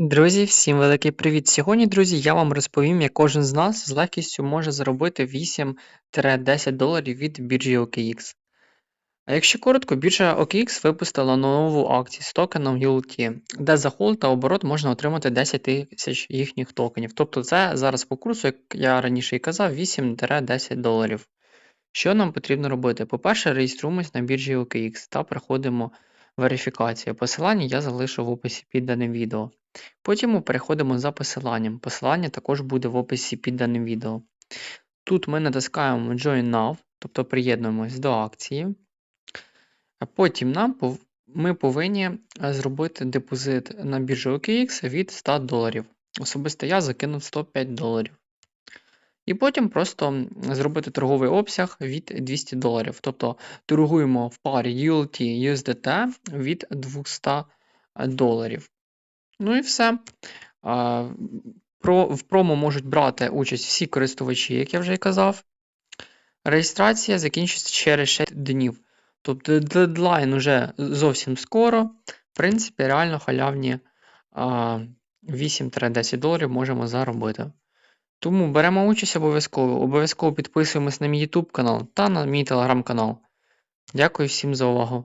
Друзі, всім великий привіт! Сьогодні, друзі, я вам розповім, як кожен з нас з легкістю може заробити 8-10 доларів від біржі OKX. А якщо коротко, біржа OKX випустила нову акцію з токеном ULT, де за холд та оборот можна отримати 10 тисяч їхніх токенів. Тобто це зараз по курсу, як я раніше і казав, 8-10 доларів. Що нам потрібно робити? По-перше, реєструємось на біржі OKX та проходимо верифікацію. Посилання я залишу в описі під даним відео. Потім ми переходимо за посиланням. Посилання також буде в описі під даним відео. Тут ми натискаємо Join Now, тобто приєднуємось до акції. Потім нам ми повинні е, зробити депозит на біржу OKX від 100 доларів. Особисто я закинув 105 доларів. І потім просто зробити торговий обсяг від 200 доларів. Тобто торгуємо в парі ULT USDT від 200 доларів. Ну і все. В промо можуть брати участь всі користувачі, як я вже і казав. Реєстрація закінчиться через 6 днів. Тобто дедлайн уже зовсім скоро. В принципі, реально халявні 8-10 доларів можемо заробити. Тому беремо участь обов'язково. Обов'язково підписуємось на мій YouTube канал та на мій телеграм канал. Дякую всім за увагу.